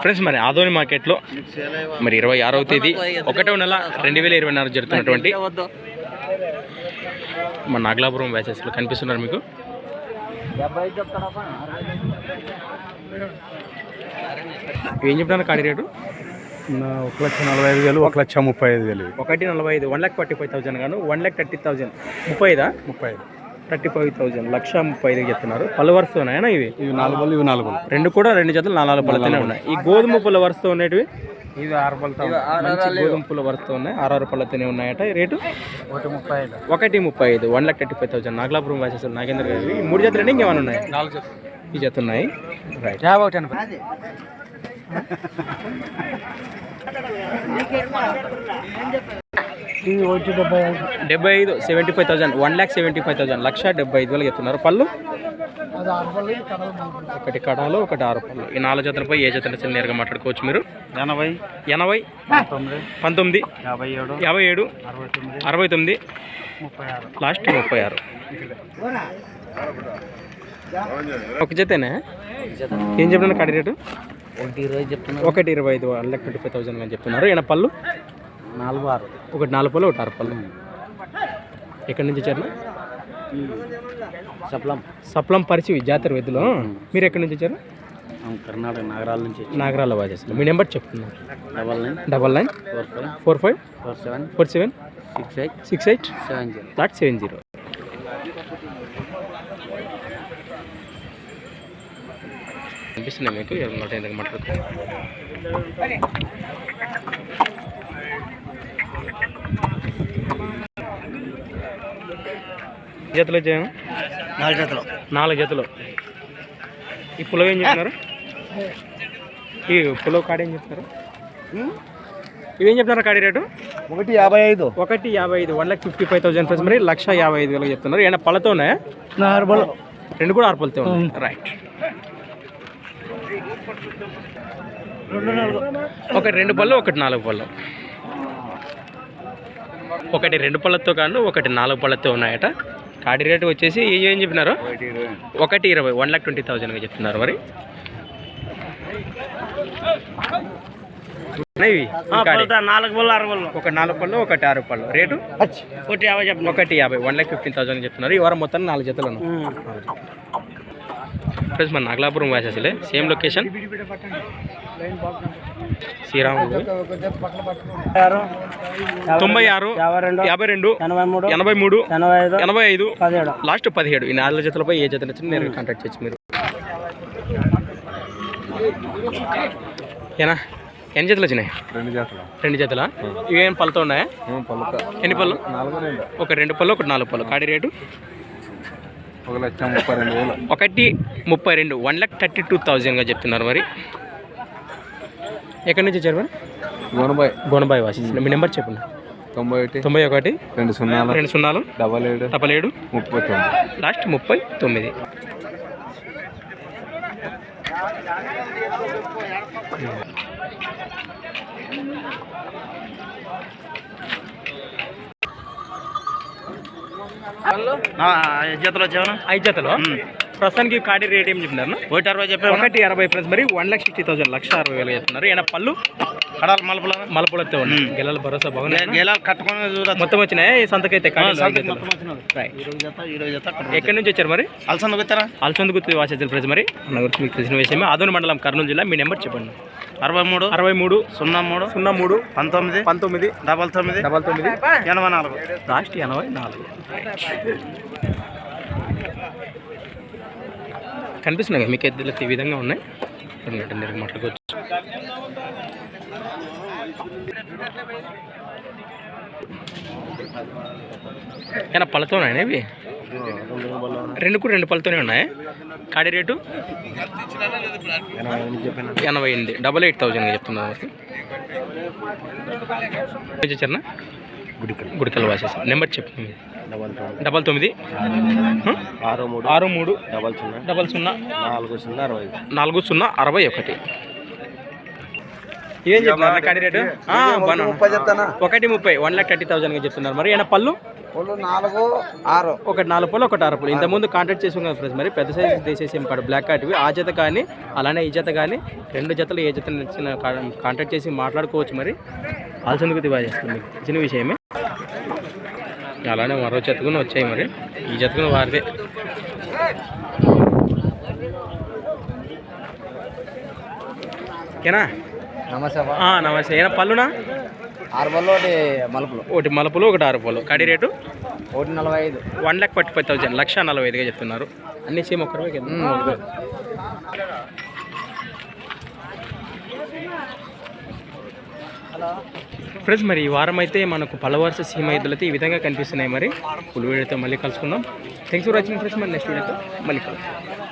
Friends మరి ఆదోని మార్కెట్లో మరి ఇరవై ఆరవ తేదీ ఒకటో నెల రెండు వేల ఇరవై నాలుగు జరుగుతున్నటువంటి మన నాగలాపురం బ్యాచెస్లో కనిపిస్తున్నారు మీకు. ఏం చెప్పినారు కాడి రేటు? ఒక లక్ష నలభై ఐదు వేలు ఒక లక్ష ముప్పై ఐదు వేలు ఒకటి నలభై ఐదు one lakh forty five thousand గాను వన్ ల్యాక్ థర్టీ థౌసండ్ ముప్పై ఐదా? ముప్పై ఐదు. థర్టీ ఫైవ్ థౌసండ్ లక్ష ముప్పై ఐదు చెప్తున్నారు. పళ్ళు వరుసతో ఉన్నాయా ఇవి? ఇవి నాలుగు బళ్ళు ఇవి నాలుగు రెండు కూడా రెండు జతలు నాలుగు పళ్ళతోనే ఉన్నాయి. ఈ గోధుమ పుల్ల వరుసతో ఉన్నటివి ఇవి ఆరు బళ్ళతో మంచి గోధుమ పుల్ల వరుసతో ఉన్నాయి ఆరు పళ్ళతోనే ఉన్నాయట. రేటు? ఒకటి ముప్పై ఐదు. ఒకటి ముప్పై ఐదు one lakh thirty five thousand Nagalapuram vases Nagendra గారి ఈ మూడు జతలు ఇంకేమైనా ఉన్నాయి? నాలుగు చెప్పు ఈ జత ఉన్నాయి. రైట్ ఒకటి డెబ్బై ఐదు. డెబ్బై ఐదు seventy five thousand one lakh seventy five thousand లక్ష డెబ్బై ఐదు వేలు చెప్తున్నారు. పళ్ళు? ఒకటి కడాలు ఒకటి ఆరు పళ్ళు. ఈ నాలుగు జతలపై ఏ జతలు చిన్న నేరుగా మాట్లాడుకోవచ్చు మీరు? ఎనభై ఎనభై తొమ్మిది పంతొమ్మిది యాభై ఏడు యాభై ఏడు అరవై తొమ్మిది అరవై తొమ్మిది ముప్పై ఆరు. లాస్ట్ ముప్పై ఆరు. ఒక జతేనా? ఏం చెప్పిన కడి రేటు? ఒకటి ఇరవై చెప్తున్నా ఒకటి ఇరవై ఐదు one lakh twenty five thousand అని చెప్తున్నారు. ఈయన పళ్ళు? నాలుగు ఆరు. ఒకటి నాలుగు పళ్ళు ఒకటి ఆరు పళ్ళు. ఎక్కడి నుంచి వచ్చారు సప్లం. సప్లం పరిచి జాతర వెద్దులో. మీరు ఎక్కడి నుంచి వచ్చారు కర్ణాటక నగరాల నుంచి నాగరాల వాజేస్తారు మీ నెంబర్ చెప్తున్నారు. Double nine. Double nine. Four five. Four five. Four seven. Four seven. Six eight. Six eight. Seven zero. Seven zero అనిపిస్తున్నాయి మీకు? ఎవరు నూట ఎందుకు మాట్లాడుకో జతలు వచ్చాము నాలుగు జతలు. నాలుగు జతలు. ఈ పులవ ఏం చెప్తున్నారు? ఈ పులవ కాడ ఏం చెప్తున్నారు? ఇవేం చెప్తున్నారు కాడి రేటు? ఒకటి యాభై ఐదు. ఒకటి యాభై ఐదు one lakh fifty five thousand plus మరి లక్ష యాభై ఐదు వేలకు చెప్తున్నారు. ఏమైనా పళ్ళతో ఉన్నాయా నాలుగు బళ్ళు రెండు కూడా ఆరు పళ్ళతో ఉన్నాయి రైట్ ఒకటి రెండు పళ్ళు ఒకటి నాలుగు పళ్ళు. ఒకటి రెండు పళ్ళతో కాను ఒకటి నాలుగు పళ్ళతో ఉన్నాయట. కాడి రేటు వచ్చేసి ఏ- చెప్పినారు? ఒకటి ఇరవై వన్ లాక్ ట్వంటీ థౌసండ్గా చెప్తున్నారు మరి. నాలుగు బళ్ళు ఆరు బళ్ళు ఒక నాలుగు పళ్ళు ఒకటి ఆరు పళ్ళు. రేటు? ఒకటి యాభై చెప్పండి. ఒకటి యాభై. వన్ లాక్ ఫిఫ్టీన్ థౌసండ్ చెప్తున్నారు. ఈ వారం మొత్తం నాలుగు జతలు ప్లస్ మన నాగలాపురం వాసేసలే సేమ్ లొకేషన్ శ్రీరాములు. తొంభై ఆరు యాభై రెండు యాభై రెండు ఎనభై మూడు ఎనభై మూడు ఎనభై ఐదు ఎనభై ఐదు పదిహేడు. లాస్ట్ పదిహేడు. ఈ నాలుగు జతలపై ఏ జత నచ్చిన నేను కాంటాక్ట్ చేయొచ్చు మీరు. ఏనా? ఎన్ని జతలు వచ్చినాయి? రెండు జతలు? రెండు జతలా? ఇవేం పళ్ళతో ఉన్నాయా? ఎన్ని పళ్ళు? నాలుగు రెండు. ఒక రెండు పళ్ళు ఒకటి నాలుగు పళ్ళు. కాడి రేటు? ఒక లక్ష ముప్పై రెండు వేలు. ఒకటి ముప్పై రెండు వన్ లాక్ థర్టీ టూ థౌజండ్గా చెప్తున్నారు మరి. ఎక్కడి నుంచి వచ్చారు మరి? ఎనభై గోనబాయి వాసి. మీ నెంబర్ చెప్పండి. తొంభై ఒకటి. తొంభై ఒకటి. రెండు సున్నాలు. రెండు సున్నాలు. డబల్ ఏడు. డబల్ ఏడు. ముప్పై తొమ్మిది. లాస్ట్ ముప్పై తొమ్మిది. జతలు వచ్చావా? ఐదు జతలు. ప్రస్తుతానికి కాడి రేట్ ఏం చెప్పినారు ఒకటి అరవై చెప్పావు ఒకటి అరవై ఫ్రెండ్స్ మరి వన్ లాక్ సిక్స్టీ థౌసండ్ లక్ష అరవై వేలు చెప్తున్నారు. ఈయన పళ్ళు? కడాలి మలుపుల మలపొలతో ఉన్నాయి గెలల భరోసా బాగుంది గేలాలు కట్టుకొని మొత్తం వచ్చినాయి? సంతకైతే ఎక్కడి నుంచి వచ్చారు మరి? అలసంద పోతారా అల్సందు గుర్తు వాసేది ఫ్రెండ్స్ మరి. నా గురించి మీకు తెలిసిన విషయమే. ఆదోని మండలం కర్నూలు జిల్లా. మీ నెంబర్ చెప్పండి. అరవై మూడు అరవై మూడు సున్నా మూడు సున్నా మూడు పంతొమ్మిది పంతొమ్మిది డబల్ తొమ్మిది డబల్ తొమ్మిది ఎనభై నాలుగు. లాస్ట్ ఎనభై నాలుగు. కనిపిస్తున్నాయి కదా మీకు ఎద్దులు ఈ విధంగా ఉన్నాయి? మాట్లాడుకోవచ్చు. ఏనా పళ్ళతో ఉన్నాయి ఇవి? రెండు కూడా రెండు పళ్ళతోనే ఉన్నాయి? కాడి రేటు? ఎనభై ఎనిమిది. డబల్ ఎయిట్ థౌజండ్ చెప్తున్నారు మరి వచ్చారనా గుడికల్. వాసేసి నెంబర్ చెప్పు మీది. డబల్ తొమ్మిది? ఆరు మూడు. ఆరు మూడు. డబల్ సున్నా. డబల్ సున్నా. నాలుగు సున్నా అరవై. నాలుగు సున్నా అరవై ఒకటి. ఏం చెప్తున్నారు? కాడి రేటు. ఒకటి ముప్పై వన్ లాక్ థర్టీ థౌసండ్గా చెప్తున్నారు. మరి ఏమైనా పళ్ళు? నాలుగు ఆరు. ఒకటి నాలుగు పళ్ళు ఒకటి ఆరు పళ్ళు. ఇంతకుముందు కాంటాక్ట్ చేసి కదా ఫ్రెండ్స్ మరి పెద్ద సైజు ఏం కాదు. బ్లాక్ కార్డ్వి ఆ జత కానీ అలానే ఈ జత కానీ రెండు జతలు ఏ జత నచ్చిన కాంటాక్ట్ చేసి మాట్లాడుకోవచ్చు మరి. ఆల్సందుకు దివా చేస్తుంది తెలిసిన విషయమే. అలానే మరో జత కూడా వచ్చాయి మరి. ఈ జత కూడా వారిదే. ఓకేనా? నమస్తే ఏనా పళ్ళునా? ఆరు బళ్ళు ఒకటి మలుపులు. ఒకటి మలపులు ఒకటి ఆరు పళ్ళు. కడి రేటు? ఒకటి నలభై ఐదు. One lakh forty five thousand. లక్ష నలభై ఐదుగా చెప్తున్నారు. అన్ని సేమ్ ఒక్క రూపాయకి ఫ్రెండ్స్ మరి ఈ వారం అయితే మనకు పలవరుస సీమ ఎద్దులు అయితే ఈ విధంగా కనిపిస్తున్నాయి. మరి ఫుల్ వీడియోతో మళ్ళీ కలుసుకుందాం. థ్యాంక్స్ ఫర్ వాచింగ్ ఫ్రెండ్స్ మరి నెక్స్ట్ వీడియోతో మళ్ళీ కలుద్దాం.